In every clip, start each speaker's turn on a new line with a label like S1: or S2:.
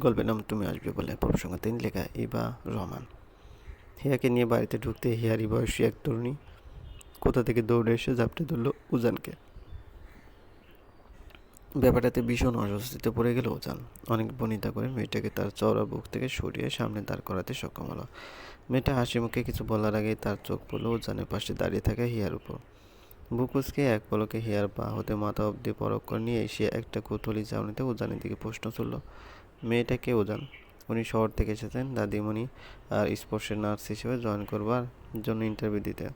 S1: গল্পের নাম তুমি আসবে বলে প্রসঙ্গ তিন লেখা ইবা রহমান। হিয়াকে নিয়ে বাড়িতে ঢুকতে হিয়ারি বয়সী এক তরুণী কোথা থেকে দৌড়ে এসে ঝাপটে ধরল উজানকে। ব্যাপারটাতে ভীষণ অস্বস্তিতে পড়ে গেল উজান। অনেক বনিতা করে মেয়েটাকে তার চওড়া বুক থেকে সরিয়ে সামনে দাঁড় করাতে সক্ষম হলো। মেয়েটা হাসি মুখে কিছু বলার আগেই তার চোখ পড়ল উজানের পাশে দাঁড়িয়ে থাকে হিয়ার উপর। বুকুসকে এক পলকে হিয়ার পা হতে মাথা অবধি পরক করে নিয়ে এসে একটা কুতলি চাউনিতে উজানের দিকে প্রশ্ন তুলল মেয়েটা কে উজান উনি শহর থেকে এসেছেন, দাদিমণি আর স্পোর্টসের নার্স হিসেবে জয়েন করবার জন্য ইন্টারভিউ দিতে।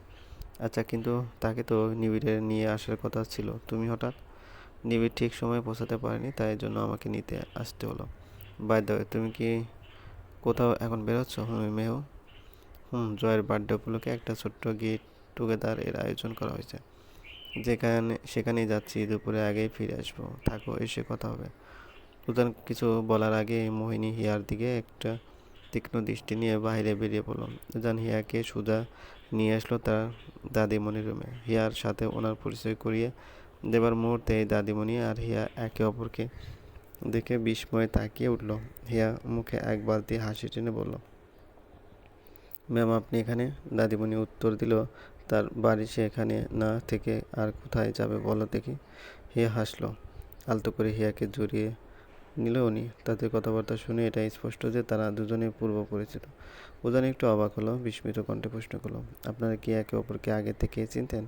S1: আচ্ছা কিন্তু তাকে তো নিবিড়ে নিয়ে আসার কথা ছিল। তুমি হঠাৎ? নিবিড় ঠিক সময়ে পৌঁছাতে পারেনি, তাই জন্য আমাকে নিতে আসতে হলো। বাই দ্য তুমি কি কোথাও এখন বেরোচ্ছ? হুম মেহ হুম, জয়ের বার্থডে উপলক্ষে একটা ছোট্ট গেট টুগেদার এর আয়োজন করা হয়েছে। যেখানে, সেখানেই যাচ্ছি, দুপুরে আগেই ফিরে আসব। থাকো, এসে কথা হবে। উদান কিছু বলার আগে মোহিনী হিয়ার দিকে একটা তীক্ষ্ণ দৃষ্টি নিয়ে বাইরে বেরিয়ে পড়ল। উজান হিয়াকে সুজা নিয়ে আসলো তার দাদিমণির রুমে। হিয়ার সাথে ওনার পরিচয় করিয়ে দেবার মুহূর্তে এই দাদিমণি আর হিয়া একে অপরকে দেখে বিস্ময়ে তাকিয়ে উঠল। হিয়া মুখে এক বালতি হাসি টেনে বলল, ম্যাম, আপনি এখানে? দাদিমণি উত্তর দিল, তার বাড়ি সে এখানে না থেকে আর কোথায় যাবে বলো দেখি। হিয়া হাসলো। আলতো করে হিয়াকে জড়িয়ে নিল উনি তাদের কথাবার্তা শুনে এটা স্পষ্ট যে তারা দুজনেই পূর্ব পরিচিত। উজান একটু অবাক হলো, বিস্মিত কণ্ঠে প্রশ্ন করল, আপনারা কি একে অপরকে আগে থেকে চিনতেন?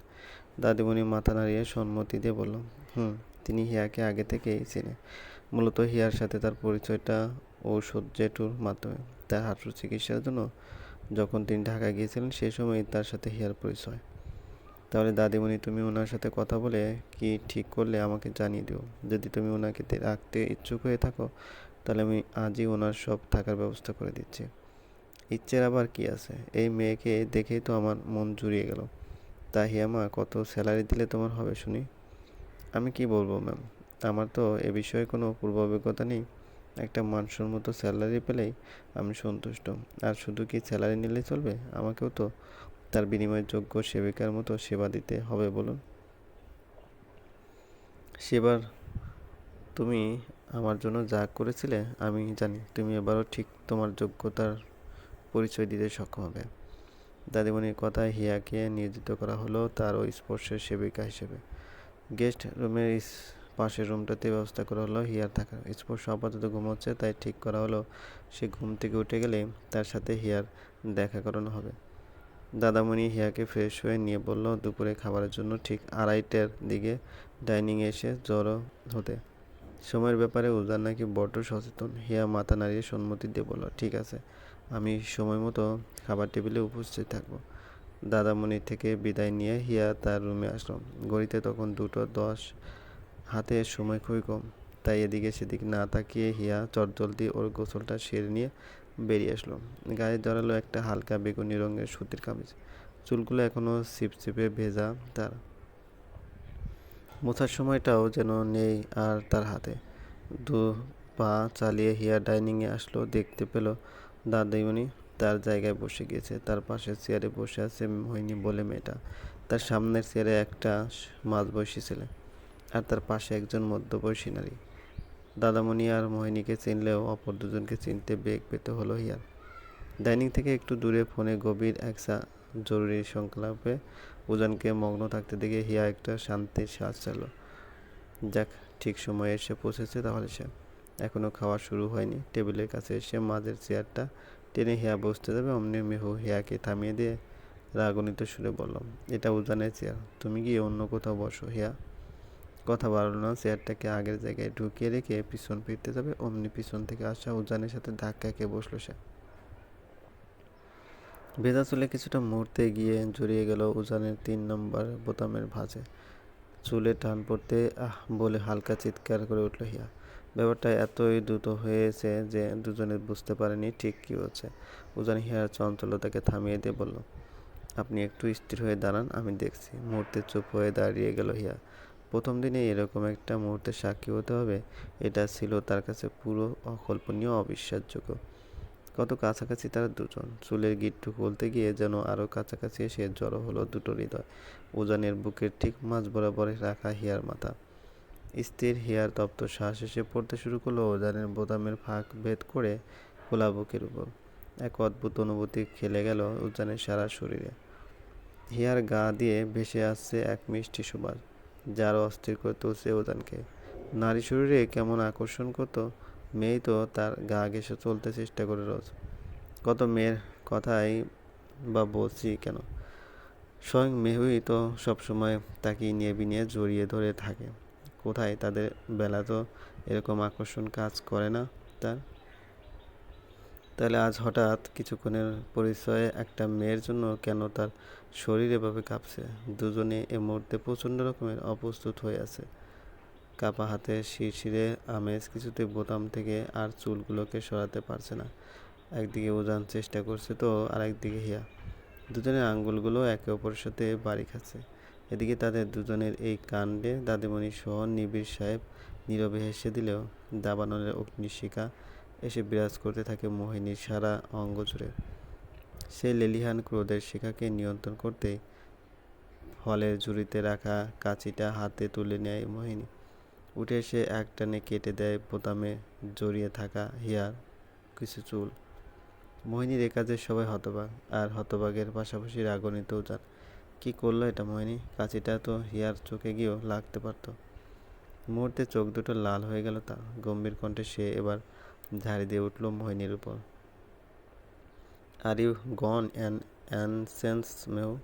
S1: দাদিমণি মাথা নাড়িয়ে সম্মতি দিয়ে বলল, হুম, তিনি হিয়াকে আগে থেকেই চেনে। মূলত হিয়ার সাথে তার পরিচয়টা ঔষধ জেটুর মাধ্যমে। তার হাঁটুর চিকিৎসার জন্য যখন তিনি ঢাকা গিয়েছিলেন সেই সময় তার সাথে হিয়ার পরিচয়। তাহলে দাদিমণি, তুমি ওনার সাথে কথা বলে কি ঠিক করলে আমাকে জানিয়ে দিও। যদি তুমি ওনাকে রাখতে ইচ্ছুক হয়ে থাকো, তাহলে আমি আজই ওনার সব থাকার ব্যবস্থা করে দিচ্ছি। ইচ্ছের আবার কি আছে? এই মেয়েকে দেখেই তো আমার মন জুড়িয়ে গেল। তা হিয়ামা কত স্যালারি দিলে তোমার হবে শুনি? আমি কি বলব ম্যাম? আমার তো এ বিষয়ে কোনো পূর্ব অভিজ্ঞতা নেই। একটা মানুষের মতো স্যালারি পেলেই আমি সন্তুষ্ট। আর শুধু কি স্যালারি নিলেই চলবে? আমাকেও তো তার বিনিময়ে যোগ্য সেবিকার মতো সেবা দিতে হবে বলুন। সেবার তুমি আমার জন্য যা করেছিলে আমি জানি, তুমি এবারও ঠিক তোমার যোগ্যতার পরিচয় দিতে সক্ষম হবে। দাদিমণির কথায় হিয়াকে নিয়োজিত করা হলো তার ওই স্পর্শের সেবিকা হিসেবে। গেস্ট রুমের পাশের রুমটাতে ব্যবস্থা করা হলো, হিয়ার থাকার। স্পর্শ আপাতত ঘুমোচ্ছে, তাই ঠিক করা হলো, সে ঘুম থেকে উঠে গেলে তার সাথে হিয়ার দেখা করানো হবে। দাদামণি হিয়াকে ফ্রেশ হয়ে নিয়ে বলল, দুপুরে খাবারের জন্য ঠিক আড়াইটার দিকে ডাইনিংয়ে এসে জড়ো হতে। সময়ের ব্যাপারে উজান নাকি বড্ড সচেতন। হিয়া মাথা নাড়িয়ে সম্মতি দিয়ে বলল, ঠিক আছে, আমি সময় মতো খাবার টেবিলে উপস্থিত থাকব। দাদামণি থেকে বিদায় নিয়ে হিয়া তার রুমে আসলো। গড়িতে তখন দুটো দশ হাতে সময় খুবই কম, তাই এদিকে সেদিকে না তাকিয়ে হিয়া চটজলদি ওর গোসলটা সেরে নিয়ে বেরিয়ে আসলো। গায়ে জড়ালো একটা হালকা বেগুনি রঙের সুতির কামিজ। চুলগুলো এখনও ছিপছিপে ভেজা তার। মোছার সময়টাও যেন নেই আর তার হাতে। দু পা চালিয়ে হিয়া ডাইনিংয়ে আসলো, দেখতে পেল দাদিমণি তার জায়গায় বসে গিয়েছে। তার পাশের চেয়ারে বসে আছে মোহিনী বলে মেয়েটা। তার সামনের চেয়ারে একটা মাঝবয়সী ছেলে আর তার পাশে একজন মধ্যবয়সী নারী। দাদামণি আর মোহিনীকে চিনলেও অপর দুজনকে চিনতে বেগ পেতে হলো হিয়ার ডাইনিং থেকে একটু দূরে ফোনে গভীর একসা জরুরি সংলাপে উজানকে মগ্ন থাকতে দেখে হিয়া একটা শান্তির শ্বাস চাইল যাক, ঠিক সময়ে এসে পৌঁছেছে তাহলে সে। এখনও খাওয়া শুরু হয়নি। টেবিলের কাছে এসে মাঝের চেয়ারটা টেনে হিয়া বসতে যাবে অমনি মেহু হিয়াকে থামিয়ে দিয়ে রাগনিত সুরে বললাম এটা উজানের চেয়ার। তুমি কি অন্য কোথাও বসো, হিয়া। কথা বাড়ালো না। চেয়ারটাকে আগের জায়গায় ঢুকিয়ে রেখে পিছন ফিরতে যাবে। অমনি পিছন থেকে আসা উজানের সাথে ধাক্কা খেয়ে বসল সে। ভেজা চুলে কিছুটা মুহূর্তে গিয়ে জড়িয়ে গেল উজানের তিন নম্বর বোতামের ভাঁজে। চুলে টান পড়তে আহ বলে হালকা চিৎকার করে উঠল হিয়া। ব্যাপারটা এতই দ্রুত হয়েছে যে দুজনে বুঝতে পারেনি ঠিক কী হচ্ছে। উজান হিয়ার চঞ্চলতাকে থামিয়ে দিয়ে বলল, আপনি একটু স্থির হয়ে দাঁড়ান, আমি দেখছি। মুহূর্তে চুপ হয়ে দাঁড়িয়ে গেল হিয়া। প্রথম দিনে এরকম একটা মুহূর্তে সাক্ষী হতে হবে, এটা ছিল তার কাছে পুরো অকল্পনীয়, অবিশ্বাসযোগ্য। কত কাছাকাছি তারা দুজন, চুলের গিট্টু খুলতে গিয়ে যেন আরও কাছাকাছি এসে জড়ো হলো দুটো হৃদয়, উজানের বুকের ঠিক মাঝ বরাবর রাখা হিয়ার মাথা। স্থির হিয়ার তপ্ত শ্বাস এসে পড়তে শুরু করল ওজানের বোতামের ফাঁক ভেদ করে খোলা বুকের উপর। এক অদ্ভুত অনুভূতি খেলে গেল উজানের সারা শরীরে। হিয়ার গা দিয়ে ভেসে আসছে এক মিষ্টি সুবাস। যার অস্থির করে তুলছে উজানকে নারী শরীরে কেমন আকর্ষণ করতো, মেয়েই তো তার গা ঘেসে চলতে চেষ্টা করে রোজ। কত মেয়ের কথাই বা বলছি কেন? স্বয়ং মেহুই তো সবসময় তাকে নিয়ে বিনিয়ে জড়িয়ে ধরে থাকে। কোথায় তাদের বেলা তো এরকম আকর্ষণ কাজ করে না তার? তাহলে আজ হঠাৎ কিছুক্ষণের পরিচয়ে একটা মেয়ের জন্য কেন তার শরীর এভাবে কাঁপছে? দুজনে এ মুহূর্তে প্রচণ্ড রকমের অপ্রস্তুত হয়ে আছে। কাপা হাতে শিরশিরে আমেজ কিছুতে বোতাম থেকে আর চুলগুলোকে সরাতে পারছে না। একদিকে উজান চেষ্টা করছে তো আর একদিকে হিয়া। দুজনের আঙ্গুলগুলো একে অপরের সাথে বাড়ি খাচ্ছে। এদিকে তাদের দুজনের এই কাণ্ডে দাদিমণি সহ নিবিড় সাহেব নীরবে হেসে দিলেও, দাবানলের অগ্নিশিখা এসে বিরাজ করতে থাকে মোহিনীর সারা অঙ্গ জুড়ে সে লেলিহান ক্রোধের শিখাকে নিয়ন্ত্রণ করতে ফলের ঝুড়িতে রাখা কাঁচিটা হাতে তুলে নেয় মোহিনী। উঠে এসে একটানে কেটে দেয় বোতামে জড়িয়ে থাকা হিয়ার কিছু চুল। মোহিনীর এ কাজে সবাই হতবাক, আর হতবাগের পাশাপাশি রাগনিতেও যান কি করল এটা মোহিনী? কাঁচিটা তো হিয়ার চোখে গিয়েও লাগতে পারত। মুহূর্তে চোখ দুটো লাল হয়ে গেল তা গম্ভীর কণ্ঠে সে এবার ঝাড়ি দিয়ে উঠল মোহিনীর উপর। আর ইউ গন অ্যান অ্যানসেন্স মেও,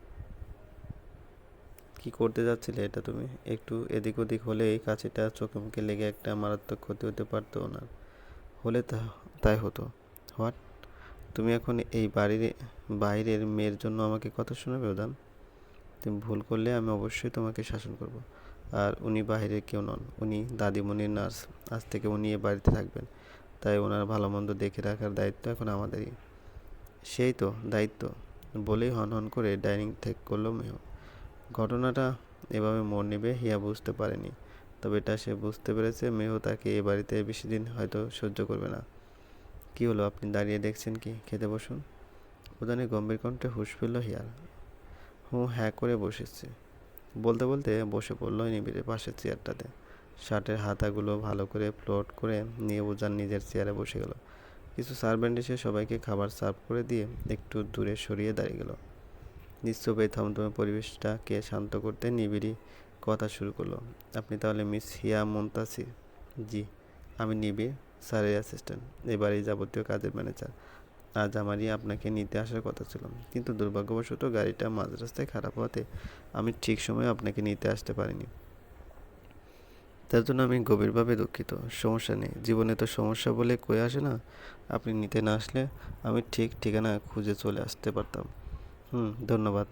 S1: কি করতে যাচ্ছিলে এটা তুমি? একটু এদিক ওদিক হলেই কাছেটা চোখে মুখে লেগে একটা মারাত্মক ক্ষতি হতে পারতো ওনার হলে তা, তাই হতো। হোয়াট? তুমি এখন এই বাড়ির, বাইরের মেয়ের জন্য আমাকে কথা শোনাবে উদান? তুমি ভুল করলে আমি অবশ্যই তোমাকে শাসন করব। আর উনি বাইরের কেউ নন। উনি দাদিমণির নার্স। আজ থেকে উনি এ বাড়িতে থাকবেন। তাই ওনার ভালো মন্দ দেখে রাখার দায়িত্ব এখন আমাদেরই। সেই তো, দায়িত্ব। বলেই হন হন করে ডাইনিং ঠেক করল মেহ। ঘটনাটা এভাবে মোড় নেবে, হিয়া বুঝতে পারেনি। তবে এটা সে বুঝতে পেরেছে, মেহ তাকে এ বাড়িতে বেশি দিন হয়তো সহ্য করবে না। কি হলো, আপনি দাঁড়িয়ে দেখছেন কি? খেতে বসুন। উদানে গম্ভীর কণ্ঠে হুঁশ ফেলল হিয়ার। হুঁ হ্যাঁ করে বসেছে। বলতে বলতে বসে পড়ল নিবিড়ে পাশের চেয়ারটাতে। শার্টের হাতাগুলো ভালো করে প্লট করে নিয়ে উজান নিজের চেয়ারে বসে গেল। কিছু সার্ভেন্ট এসে সবাইকে খাবার সার্ভ করে দিয়ে একটু দূরে সরিয়ে দাঁড়িয়ে গেল। নিশ্চয় এই থমথমে পরিবেশটাকে শান্ত করতে নিবিড়ি কথা শুরু করল। আপনি তাহলে মিস হিয়া মুনতাসির জি, আমি নিবিড় স্যারের অ্যাসিস্ট্যান্ট এবারই যাবতীয় কাজের ম্যানেজার আজ আমারই আপনাকে নিতে আসার কথা ছিল। কিন্তু দুর্ভাগ্যবশত গাড়িটা মাঝ রাস্তায় খারাপ হওয়াতে আমি ঠিক সময়ে আপনাকে নিতে আসতে পারিনি। তার জন্য আমি গভীরভাবে দুঃখিত। সমস্যা নেই। জীবনে তো সমস্যা বলে কয়ে আসে না? আপনি নিতে না আসলে আমি ঠিক ঠিকানা খুঁজে চলে আসতে পারতাম। হুম, ধন্যবাদ।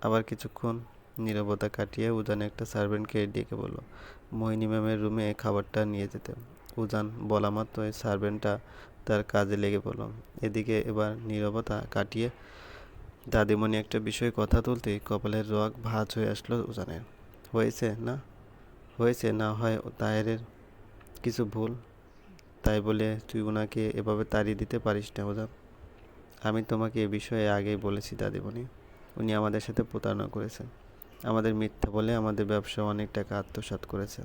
S1: আবার কিছুক্ষণ নীরবতা কাটিয়ে উজান একটা সার্ভেন্টকে ডেকে বলল, মোহিনী ম্যামের রুমে খাবারটা নিয়ে যেতে। উজান বলা মাত্রই সার্ভেন্টটা তার কাজে লেগে পড়ল। এদিকে এবার নীরবতা কাটিয়ে দাদিমণি একটা বিষয়ে কথা তুলতে কপালের রগ ভাঁজ হয়ে আসলো উজানের। হয়েছে, না? হয়েছে না হয় তাহেরের কিছু ভুল? তাই বলে তুই ওনাকে এভাবে তাড়িয়ে দিতে পারিস না উজান আমি তোমাকে এ বিষয়ে আগেই বলেছি দাদিমণি। উনি আমাদের সাথে প্রতারণা করেছেন। আমাদের মিথ্যা বলে আমাদের ব্যবসা অনেক টাকা আত্মসাৎ করেছে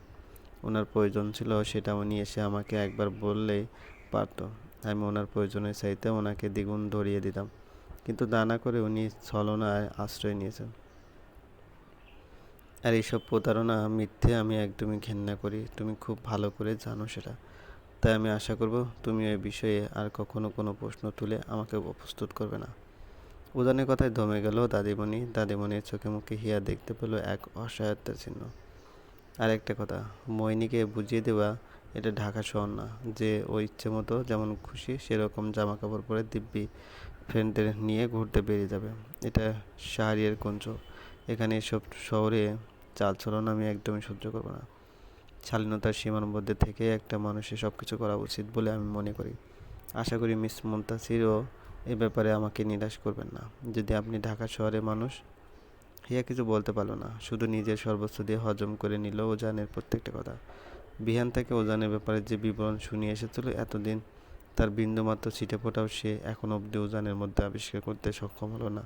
S1: ওনার প্রয়োজন ছিল সেটা উনি এসে আমাকে একবার বললেই পারতো। আমি ওনার প্রয়োজনের চাইতে ওনাকে দ্বিগুণ ধরিয়ে দিতাম। কিন্তু তা না করে উনি ছলনায় আশ্রয় নিয়েছেন। আর এইসব প্রতারণা, মিথ্যে আমি একদমই ঘেন্না করি। তুমি খুব ভালো করে জানো সেটা। তাই আমি আশা করব তুমি এই বিষয়ে আর কখনো কোনো প্রশ্ন তুলে আমাকে প্রস্তুত করবে না। উদানের কথায় দমে গেল দাদিমণি। দাদিমণির চোখে মুখে হিয়া দেখতে পেল এক অসহায়তার চিহ্ন। আর একটা কথা মইনিকে বুঝিয়ে দেওয়া এটা ঢাকা শহর না। যে ও ইচ্ছে মতো যেমন খুশি সেরকম জামা কাপড় পরে দিব্যি ফ্রেন্ডদের নিয়ে ঘুরতে বেরিয়ে যাবে। এটা শাহরিয়ার কঞ্চ। এখানে এসব শহরে চালচলন আমি একদমই সহ্য করব না। শালীনতার সীমার মধ্যে থেকে একটা মানুষের সব কিছু করা উচিত বলে আমি মনে করি। আশা করি মিস মুন্তাসিরও এ ব্যাপারে আমাকে নিরাশ করবেন না। যদি আপনি ঢাকা শহরের মানুষ হিয়া কিছু বলতে পারল না। শুধু নিজের সর্বোচ্চ দিয়ে হজম করে নিল ওজানের প্রত্যেকটা কথা। বিহান থেকে ওজানের ব্যাপারে যে বিবরণ শুনিয়ে এসেছিল এতদিন, তার বিন্দুমাত্র ছিটে ফোটাও সে এখন অবধি ওজানের মধ্যে আবিষ্কার করতে সক্ষম হলো না।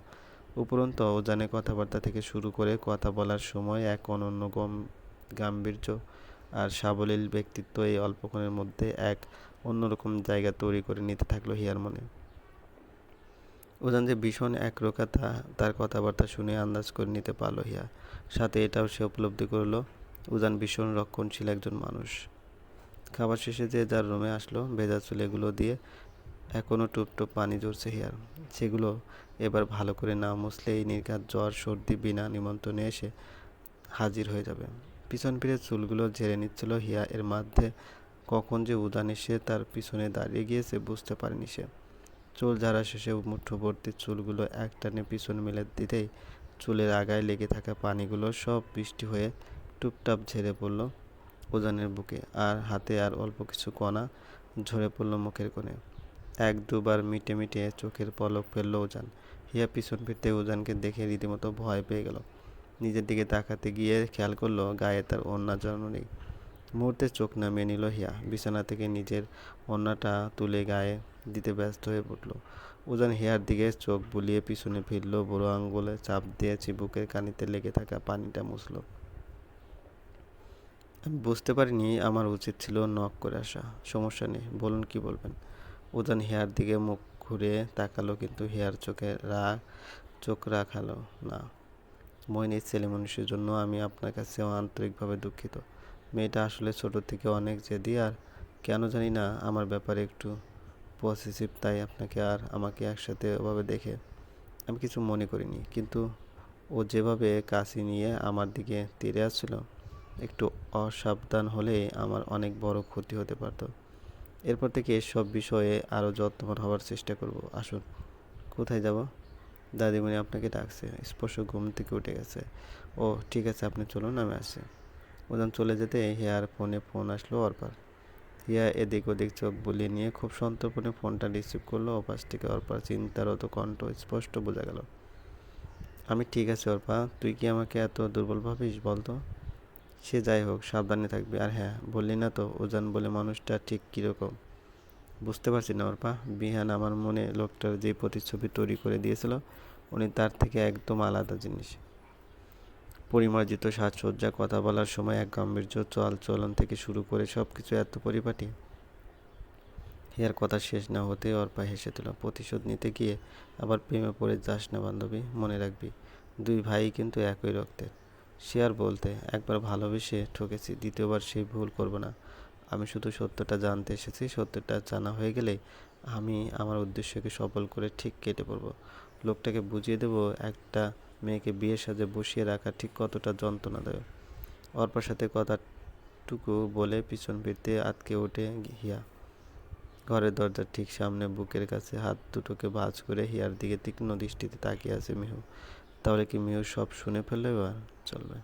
S1: উপরন্ত ওজানের কথাবার্তা থেকে শুরু করে কথা বলার সময় এক অনন্য গম, গাম্ভীর্য আর সাবলীল ব্যক্তিত্ব এই অল্পক্ষণের মধ্যে এক অন্যরকম জায়গা তৈরি করে নিতে থাকল হিয়ার মনে। উজান যে ভীষণ একরোখা তা তার কথাবার্তা শুনে আন্দাজ করে নিতে পারল হিয়া। সাথে এটাও সে উপলব্ধি করল, উজান ভীষণ রক্ষণশীল একজন মানুষ। খাবার শেষে যে যার রুমে আসলো, ভেজা চুলেগুলো দিয়ে এখনও টুপটুপ পানি ঝরছে হিয়ার। সেগুলো এবার ভালো করে না মুছলে এই নির্ঘাত জ্বর, সর্দি, বিনা নিমন্ত্রণে এসে হাজির হয়ে যাবে। পিছন ফিরে চুলগুলো ঝেড়ে নিচ্ছিল হিয়া। এর মধ্যে কখন যে উদান এসে তার পিছনে দাঁড়িয়ে গিয়েছে বুঝতে পারেনি সে। চুল ঝাড়া শেষে মুঠোভর্তি চুলগুলো এক টানে পিছন মেলে দিতেই চুলের আগায় লেগে থাকা পানিগুলো সব বৃষ্টি হয়ে টুপটাপ ঝেড়ে পড়ল উজানের বুকে। আর হাতে আর অল্প কিছু কণা ঝরে পড়ল মুখের কোণে। এক দুবার মিটে মিটে চোখের পলক ফেলল উজান হিয়া পিছন ফিরতে উজানকে দেখে রীতিমতো ভয় পেয়ে গেল। নিজের দিকে তাকাতে গিয়ে খেয়াল করল গায়ে তার ওড়না জড়ানো নেই। মুহূর্তে চোখ নামিয়ে নিল হিয়া। বিছানা থেকে নিজের ওড়নাটা তুলে গায়ে দিতে ব্যস্ত হয়ে পড়ল। উজান হিয়ার দিকে চোখ বুলিয়ে পিছনে ফিরল, বুড়ো আঙ্গুলে চাপ দিয়ে চিবুকের কানিতে লেগে থাকা পানিটা মুছল। আমি বুঝতে পারিনি, আমার উচিত ছিল নক করে আসা। সমস্যা নেই, বলুন কি বলবেন? উজান হেয়ার দিকে মুখ ঘুরে তাকালো কিন্তু হেয়ার চোখে রাগ চোখ রাখালো না। মইনের ছেলে মানুষের জন্য আমি আপনার কাছে আন্তরিকভাবে দুঃখিত। মেয়েটা আসলে ছোট থেকে অনেক জেদি আর কেন জানি না আমার ব্যাপারে একটু পসেসিভ, তাই আপনাকে আর আমাকে একসাথে ওভাবে দেখে আমি কিছু মনে করিনি। কিন্তু ও যেভাবে কাশি নিয়ে আমার দিকে তীরে আসছিল, একটু অসাবধান হলে আমার অনেক বড় ক্ষতি হতে পারতো। এরপর থেকে সব বিষয়ে আরও যত্নবান হওয়ার চেষ্টা করব। আসুন, কোথায় যাব? দাদিমণি আপনাকে ডাকছে। স্পর্শ ঘুম থেকে উঠে গেছে। ও ঠিক আছে, আপনি চলুন, আমি আসছি। উদান চলে যেতে হিয়ার ফোনে ফোন আসলো অর্পার। হিয়া এদিক ওদিক চোখ বুলিয়ে নিয়ে খুব সন্তর্পণে ফোনটা রিসিভ করল। ওপাশ থেকে অর্পার চিন্তারত কণ্ঠ স্পষ্ট বোঝা গেল। আমি ঠিক আছে অর্পা, তুই কি আমাকে এত দুর্বল ভাবিস বলতো? সে যাই হোক, সাবধানে থাকবে। আর হ্যাঁ বললি না তো, ওজান বলে মানুষটা ঠিক কীরকম? বুঝতে পারছি না অর্পা। বিহান আমার মনে লোকটার যে প্রতিচ্ছবি তৈরি করে দিয়েছিল, উনি তার থেকে একদম আলাদা জিনিস। পরিমার্জিত সাজসজ্জা, কথা বলার সময় এক গাম্ভীর্য চল চলন থেকে শুরু করে সব কিছু এত পরিপাটি। হিয়ার কথা শেষ না হতে অর্পা হেসে দিল, প্রতিশোধ নিতে গিয়ে আবার প্রেমে পড়ে যাস না বান্ধবী, মনে রাখবি, দুই ভাই কিন্তু একই রক্তের। আর বলতে, একবার ভালোবেসে ঠকেছি, দ্বিতীয়বার সেই ভুল করব না। আমি শুধু সত্যটা জানতে এসেছি, সত্যটা জানা হয়ে গেলে আমি আমার উদ্দেশ্যকে সফল করে ঠিক কেটে পড়ব। লোকটাকে বুঝিয়ে দেব, একটা মেয়েকে বিয়ের সাজে বসিয়ে রাখা ঠিক কতটা যন্ত্রণা যন্ত্রণাদায়ক। অর্পার সাথে কথাটুকু বলে পিছন ফিরতে আটকে ওঠে হিয়া। ঘরের দরজার ঠিক সামনে বুকের কাছে হাত দুটোকে ভাঁজ করে হিয়ার দিকে তীক্ষ্ণ দৃষ্টিতে তাকিয়ে আছে মিহু। তাহলে কি মেয়ে সব শুনে ফেলবে বা চলবে।